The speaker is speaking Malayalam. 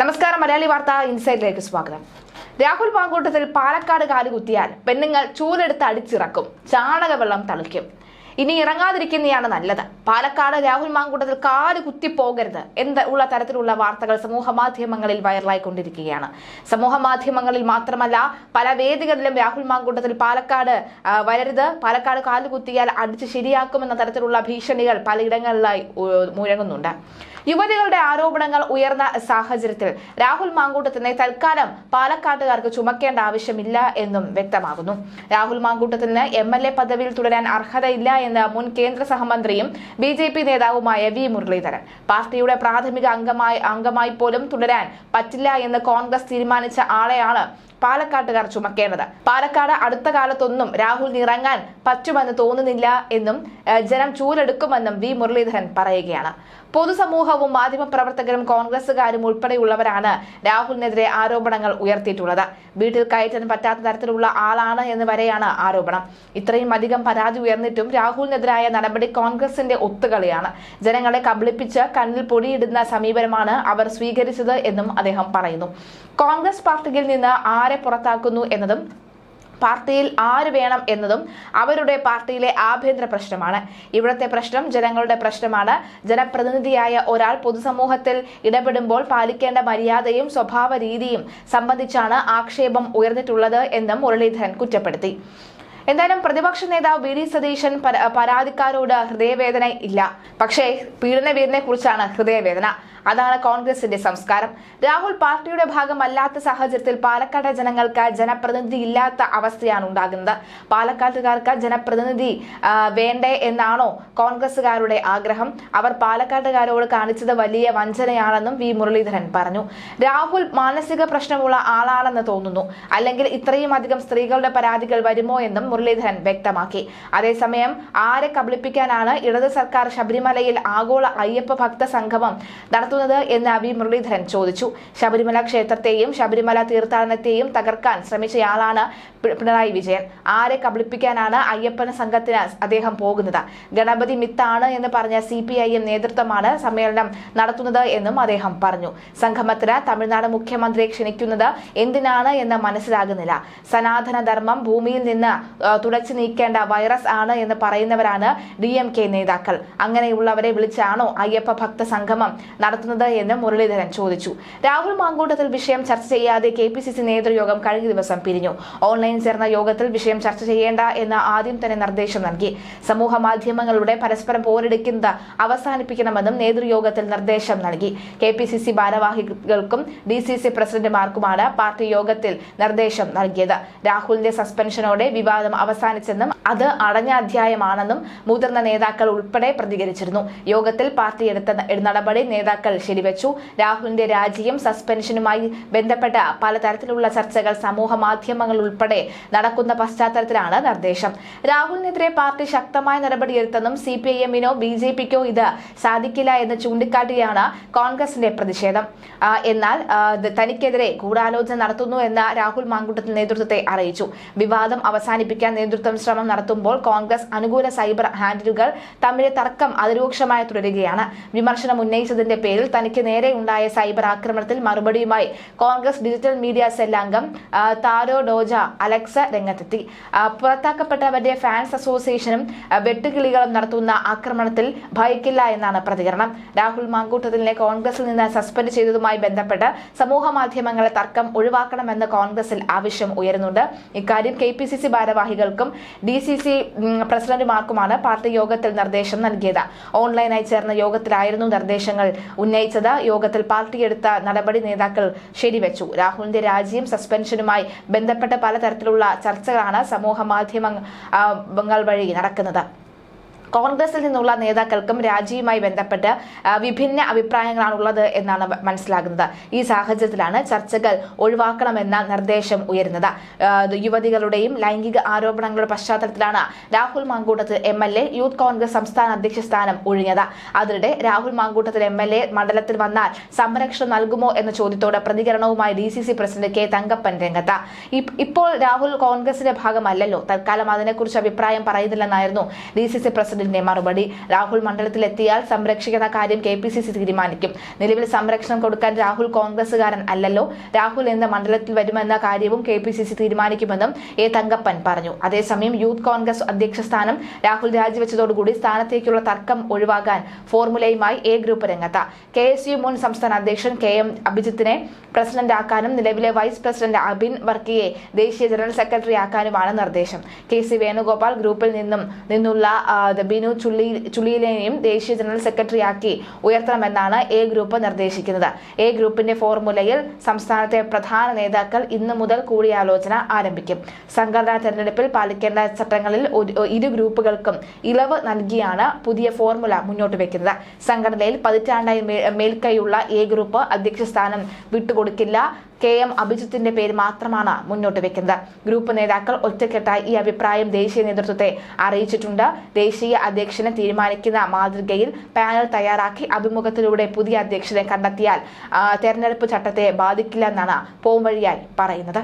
നമസ്കാരം മലയാളി വാർത്ത ഇൻസൈഡിലേക്ക് സ്വാഗതം. രാഹുൽ പാങ്കൂട്ടത്തിൽ പാലക്കാട് കാലുകുത്തിയാൽ പെണ്ണുങ്ങൾ ചൂലെടുത്ത് അടിച്ചിറക്കും ചാണകവെള്ളം തളിക്കും. ഇനി ഇറങ്ങാതിരിക്കുന്നതാണ് നല്ലത്. പാലക്കാട് രാഹുൽ മാങ്കൂട്ടത്തിൽ കാൽ കുത്തിപ്പോകരുത് എന്ത് ഉള്ള തരത്തിലുള്ള വാർത്തകൾ സമൂഹ മാധ്യമങ്ങളിൽ വൈറലായിക്കൊണ്ടിരിക്കുകയാണ്. സമൂഹ മാധ്യമങ്ങളിൽ മാത്രമല്ല പല വേദികളിലും രാഹുൽ മാങ്കൂട്ടത്തിൽ പാലക്കാട് വരരുത്. പാലക്കാട് കാൽ കുത്തിയാൽ അടിച്ച് ശരിയാക്കുമെന്ന തരത്തിലുള്ള ഭീഷണികൾ പലയിടങ്ങളിലായി മുഴങ്ങുന്നുണ്ട്. യുവതികളുടെ ആരോപണങ്ങൾ ഉയർന്ന സാഹചര്യത്തിൽ രാഹുൽ മാങ്കൂട്ടത്തിനെ തൽക്കാലം പാലക്കാട്ടുകാർക്ക് ചുമക്കേണ്ട ആവശ്യമില്ല എന്നും വ്യക്തമാകുന്നു. രാഹുൽ മാങ്കൂട്ടത്തിന് എം എൽ എ പദവിയിൽ തുടരാൻ അർഹതയില്ല എന്ന് മുൻ കേന്ദ്ര സഹമന്ത്രിയും ബി ജെ പി നേതാവുമായ വി മുരളീധരൻ. പാർട്ടിയുടെ പ്രാഥമിക അംഗമായി അംഗമായി പോലും തുടരാൻ പറ്റില്ല എന്ന് കോൺഗ്രസ് തീരുമാനിച്ച ആളെയാണ് പാലക്കാട്ടുകാർ ചുമക്കേണ്ടത്. പാലക്കാട് അടുത്ത കാലത്തൊന്നും രാഹുൽ ഇറങ്ങാൻ പറ്റുമെന്ന് തോന്നുന്നില്ല എന്നും ജനം ചൂലെടുക്കുമെന്നും വി മുരളീധരൻ പറയുകയാണ്. പൊതുസമൂഹവും മാധ്യമപ്രവർത്തകരും കോൺഗ്രസുകാരും ഉൾപ്പെടെയുള്ളവരാണ് രാഹുലിനെതിരെ ആരോപണങ്ങൾ ഉയർത്തിയിട്ടുള്ളത്. വീട്ടിൽ കയറ്റാൻ പറ്റാത്ത തരത്തിലുള്ള ആളാണ് എന്ന് വരെയാണ് ആരോപണം. ഇത്രയും അധികം പരാതി ഉയർന്നിട്ടും രാഹുലിനെതിരായ നടപടി കോൺഗ്രസിന്റെ ഒത്തുകളിയാണ്. ജനങ്ങളെ കബളിപ്പിച്ച് കണ്ണിൽ പൊടിയിടുന്ന സമീപനമാണ് അവർ സ്വീകരിച്ചത് എന്നും അദ്ദേഹം പറയുന്നു. കോൺഗ്രസ് പാർട്ടിയിൽ നിന്ന് ആരെ പുറത്താക്കുന്നു എന്നതും പാർട്ടിയിൽ ആര് വേണം എന്നതും അവരുടെ പാർട്ടിയിലെ ആഭ്യന്തര പ്രശ്നമാണ്. ഇവിടുത്തെ പ്രശ്നം ജനങ്ങളുടെ പ്രശ്നമാണ്. ജനപ്രതിനിധിയായ ഒരാൾ പൊതുസമൂഹത്തിൽ ഇടപെടുമ്പോൾ പാലിക്കേണ്ട മര്യാദയും സ്വഭാവ രീതിയും സംബന്ധിച്ചാണ് ആക്ഷേപം ഉയർന്നിട്ടുള്ളത് എന്നും മുരളീധരൻ കുറ്റപ്പെടുത്തി. എന്തായാലും പ്രതിപക്ഷ നേതാവ് വി ഡി സതീശൻ പരാതിക്കാരോട് ഹൃദയവേദന ഇല്ല. പക്ഷേ പീഡനവീരനെ കുറിച്ചാണ് ഹൃദയവേദന. അതാണ് കോൺഗ്രസിന്റെ സംസ്കാരം. രാഹുൽ പാർട്ടിയുടെ ഭാഗമല്ലാത്ത സാഹചര്യത്തിൽ പാലക്കാട്ടെ ജനങ്ങൾക്ക് ജനപ്രതിനിധി ഇല്ലാത്ത അവസ്ഥയാണ് ഉണ്ടാകുന്നത്. പാലക്കാട്ടുകാർക്ക് ജനപ്രതിനിധി വേണ്ടേ എന്നാണോ കോൺഗ്രസുകാരുടെ ആഗ്രഹം. അവർ പാലക്കാട്ടുകാരോട് കാണിച്ചത് വലിയ വഞ്ചനയാണെന്നും വി. മുരളീധരൻ പറഞ്ഞു. രാഹുൽ മാനസിക പ്രശ്നമുള്ള ആളാണെന്ന് തോന്നുന്നു. അല്ലെങ്കിൽ ഇത്രയും അധികം സ്ത്രീകളുടെ പരാതികൾ വരുമോ എന്നും മുരളീധരൻ വ്യക്തമാക്കി. അതേസമയം ആരെ കബളിപ്പിക്കാനാണ് ഇടത് സർക്കാർ ശബരിമലയിൽ ആഗോള അയ്യപ്പ ഭക്ത സംഗമം നടത്തുന്നത് എന്ന് വി മുരളീധരൻ ചോദിച്ചു. ശബരിമല ക്ഷേത്രത്തെയും ശബരിമല തീർത്ഥാടനത്തെയും തകർക്കാൻ ശ്രമിച്ചയാളാണ് പിണറായി വിജയൻ. ആരെ കബളിപ്പിക്കാനാണ് അയ്യപ്പന സംഘത്തിന് അദ്ദേഹം പോകുന്നത്? ഗണപതി മിത്താണ് എന്ന് പറഞ്ഞ സി പി ഐ എം നേതൃത്വമാണ് സമ്മേളനം നടത്തുന്നത് എന്നും അദ്ദേഹം പറഞ്ഞു. സംഗമത്തിന് തമിഴ്നാട് മുഖ്യമന്ത്രിയെ ക്ഷണിക്കുന്നത് എന്തിനാണ് എന്ന് മനസ്സിലാകുന്നില്ല. സനാതനധർമ്മം ഭൂമിയിൽ നിന്ന് തുടച്ചു നീക്കേണ്ട വൈറസ് ആണ് എന്ന് പറയുന്നവരാണ് ഡി എം കെ നേതാക്കൾ. അങ്ങനെയുള്ളവരെ വിളിച്ചാണോ അയ്യപ്പ ഭക്ത സംഗമം നടത്തുന്നത്? എന്ന് മുരളീധരൻ ചോദിച്ചു. രാഹുൽ മാങ്കൂട്ടത്തിൽ വിഷയം ചർച്ച ചെയ്യാതെ കെ പി സി സി നേതൃയോഗം കഴിഞ്ഞ ദിവസം പിരിഞ്ഞു. ഓൺലൈൻ ചേർന്ന യോഗത്തിൽ വിഷയം ചർച്ച ചെയ്യേണ്ട എന്ന് ആദ്യം തന്നെ നിർദ്ദേശം നൽകി. സമൂഹ മാധ്യമങ്ങളുടെ പരസ്പരം പോരടിക്കുന്നത് അവസാനിപ്പിക്കണമെന്നും നേതൃയോഗത്തിൽ നിർദ്ദേശം നൽകി. കെ പി സി സി ഭാരവാഹികൾക്കും ഡി സി സി പ്രസിഡന്റുമാർക്കുമാണ് പാർട്ടി യോഗത്തിൽ നിർദ്ദേശം നൽകിയത്. രാഹുലിന്റെ സസ്പെൻഷനോടെ വിവാദം അവസാനിച്ചെന്നും അത് അടഞ്ഞ അധ്യായമാണെന്നും മുതിർന്ന നേതാക്കൾ ഉൾപ്പെടെ പ്രതികരിച്ചിരുന്നു. യോഗത്തിൽ പാർട്ടി എടുത്ത നടപടി നേതാക്കൾ ശരിവെച്ചു. രാഹുലിന്റെ രാജിയും സസ്പെൻഷനുമായി ബന്ധപ്പെട്ട പലതരത്തിലുള്ള ചർച്ചകൾ സമൂഹ മാധ്യമങ്ങൾ ഉൾപ്പെടെ നടക്കുന്ന പശ്ചാത്തലത്തിലാണ് നിർദ്ദേശം. രാഹുലിനെതിരെ പാർട്ടി ശക്തമായ നടപടിയെടുത്തെന്നും സി പി ഐ എമ്മിനോ ബി ജെ പിക്കോ ഇത് സാധിക്കില്ല എന്ന് ചൂണ്ടിക്കാട്ടിയാണ് കോൺഗ്രസിന്റെ പ്രതിഷേധം. എന്നാൽ തനിക്കെതിരെ ഗൂഢാലോചന നടത്തുന്നു എന്ന് രാഹുൽ മാങ്കുട്ടത്തിന്റെ നേതൃത്വത്തെ അറിയിച്ചു. വിവാദം അവസാനിപ്പിക്കാൻ നേതൃത്വം ശ്രമം നടത്തുമ്പോൾ കോൺഗ്രസ് അനുകൂല സൈബർ ഹാൻഡിലുകൾ തമ്മിലെ തർക്കം അതിരൂക്ഷമായി തുടരുകയാണ്. വിമർശനം ഉന്നയിച്ചതിന്റെ പേരിൽ തനിക്ക് നേരെ ഉണ്ടായ സൈബർ ആക്രമണത്തിൽ മറുപടിയുമായി കോൺഗ്രസ് ഡിജിറ്റൽ മീഡിയ സെൽ അംഗം താരോ ഡോജ അലക്സ രംഗത്തെത്തി. പുറത്താക്കപ്പെട്ടവരുടെ ഫാൻസ് അസോസിയേഷനും വെട്ടുകിളികളും നടത്തുന്ന ആക്രമണത്തിൽ ഭയക്കില്ല എന്നാണ് പ്രതികരണം. രാഹുൽ മാങ്കൂട്ടത്തിനെ കോൺഗ്രസിൽ നിന്ന് സസ്പെൻഡ് ചെയ്തതുമായി ബന്ധപ്പെട്ട് സമൂഹ മാധ്യമങ്ങളെ തർക്കം ഒഴിവാക്കണമെന്ന് കോൺഗ്രസിൽ ആവശ്യം ഉയരുന്നുണ്ട്. ഇക്കാര്യം കെ പി സി സി ഭാരവാഹികൾക്കും ഡി സി സി പ്രസിഡന്റുമാർക്കുമാണ് പാർട്ടി യോഗത്തിൽ നിർദ്ദേശം നൽകിയത്. ഓൺലൈനായി ചേർന്ന യോഗത്തിലായിരുന്നു നിർദ്ദേശങ്ങൾ ഉന്നയിച്ചത്. യോഗത്തിൽ പാർട്ടിയെടുത്ത നടപടി നേതാക്കൾ ശരിവെച്ചു. രാഹുലിന്റെ രാജിയും സസ്പെൻഷനുമായി ബന്ധപ്പെട്ട പലതരത്തിലുള്ള ചർച്ചകളാണ് സമൂഹ മാധ്യമങ്ങൾ വഴി നടക്കുന്നത്. കോൺഗ്രസിൽ നിന്നുള്ള നേതാക്കൾക്കും രാജിയുമായി ബന്ധപ്പെട്ട് വിഭിന്ന അഭിപ്രായങ്ങളാണ് ഉള്ളത് എന്നാണ് മനസ്സിലാകുന്നത്. ഈ സാഹചര്യത്തിലാണ് ചർച്ചകൾ ഒഴിവാക്കണമെന്ന നിർദ്ദേശം ഉയരുന്നത്. യുവതികളുടെയും ലൈംഗിക ആരോപണങ്ങളുടെ പശ്ചാത്തലത്തിലാണ് Rahul Mamkootathil M L A youth Congress സംസ്ഥാന അധ്യക്ഷ സ്ഥാനം ഒഴിഞ്ഞത്. അതിനിടെ Rahul Mamkootathil M L A മണ്ഡലത്തിൽ വന്നാൽ സംരക്ഷണം നൽകുമോ എന്ന ചോദ്യത്തോടെ പ്രതികരണവുമായി D C C president K Thankappan രംഗത്ത്. ഇപ്പോൾ രാഹുൽ കോൺഗ്രസിന്റെ ഭാഗമല്ലല്ലോ. തൽക്കാലം അതിനെക്കുറിച്ച് അഭിപ്രായം പറയുന്നില്ലെന്നായിരുന്നു ഡി സി സി പ്രസിഡന്റ് പ്രസിഡന്റിന്റെ മറുപടി രാഹുൽ മണ്ഡലത്തിലെത്തിയാൽ സംരക്ഷിക്കുന്ന കാര്യം കെ തീരുമാനിക്കും. നിലവിൽ സംരക്ഷണം കൊടുക്കാൻ രാഹുൽ കോൺഗ്രസുകാരൻ അല്ലല്ലോ. രാഹുൽ എന്ന മണ്ഡലത്തിൽ വരുമെന്ന കാര്യവും കെ തീരുമാനിക്കുമെന്നും എ തങ്കപ്പൻ പറഞ്ഞു. അതേസമയം യൂത്ത് കോൺഗ്രസ് അധ്യക്ഷ സ്ഥാനം രാഹുൽ രാജിവെച്ചതോടുകൂടി സ്ഥാനത്തേക്കുള്ള തർക്കം ഒഴിവാക്കാൻ ഫോർമുലയുമായി എ ഗ്രൂപ്പ് രംഗത്ത. കെ എസ് യു മുൻ സംസ്ഥാന അധ്യക്ഷൻ കെ എം അഭിജിത്തിനെ പ്രസിഡന്റാക്കാനും നിലവിലെ വൈസ് പ്രസിഡന്റ് അബിൻ വർക്കിയെ ദേശീയ ജനറൽ സെക്രട്ടറി ആക്കാനുമാണ് നിർദ്ദേശം. കെ സി വേണുഗോപാൽ ഗ്രൂപ്പിൽ നിന്നും നിന്നുള്ള ബിനു ചുള്ളി ചുള്ളിയിലെയും ദേശീയ ജനറൽ സെക്രട്ടറിയാക്കി ഉയർത്തണമെന്നാണ് എ ഗ്രൂപ്പ് നിർദ്ദേശിക്കുന്നത്. എ ഗ്രൂപ്പിന്റെ ഫോർമുലയിൽ സംസ്ഥാനത്തെ പ്രധാന നേതാക്കൾ ഇന്നു മുതൽ കൂടിയാലോചന ആരംഭിക്കും. സംഘടനാ തെരഞ്ഞെടുപ്പിൽ പാലിക്കേണ്ട ചട്ടങ്ങളിൽ ഇരു ഗ്രൂപ്പുകൾക്കും ഇളവ് നൽകിയാണ് പുതിയ ഫോർമുല മുന്നോട്ട് വെക്കുന്നത്. സംഘടനയിൽ പതിറ്റാണ്ടായി മേൽക്കൈയുള്ള എ ഗ്രൂപ്പ് അധ്യക്ഷ സ്ഥാനം വിട്ടുകൊടുക്കില്ല. കെ എം അഭിജിത്തിന്റെ പേര് മാത്രമാണ് മുന്നോട്ട് വെക്കുന്നത്. ഗ്രൂപ്പ് നേതാക്കൾ ഒറ്റക്കെട്ടായി ഈ അഭിപ്രായം ദേശീയ നേതൃത്വത്തെ അറിയിച്ചിട്ടുണ്ട്. ദേശീയ അധ്യക്ഷനെ തീരുമാനിക്കുന്ന മാതൃകയിൽ പാനൽ തയ്യാറാക്കി അഭിമുഖത്തിലൂടെ പുതിയ അധ്യക്ഷനെ കണ്ടെത്തിയാൽ തെരഞ്ഞെടുപ്പ് ചട്ടത്തെ ബാധിക്കില്ലെന്നാണ് പോംവഴിയായി പറയുന്നത്.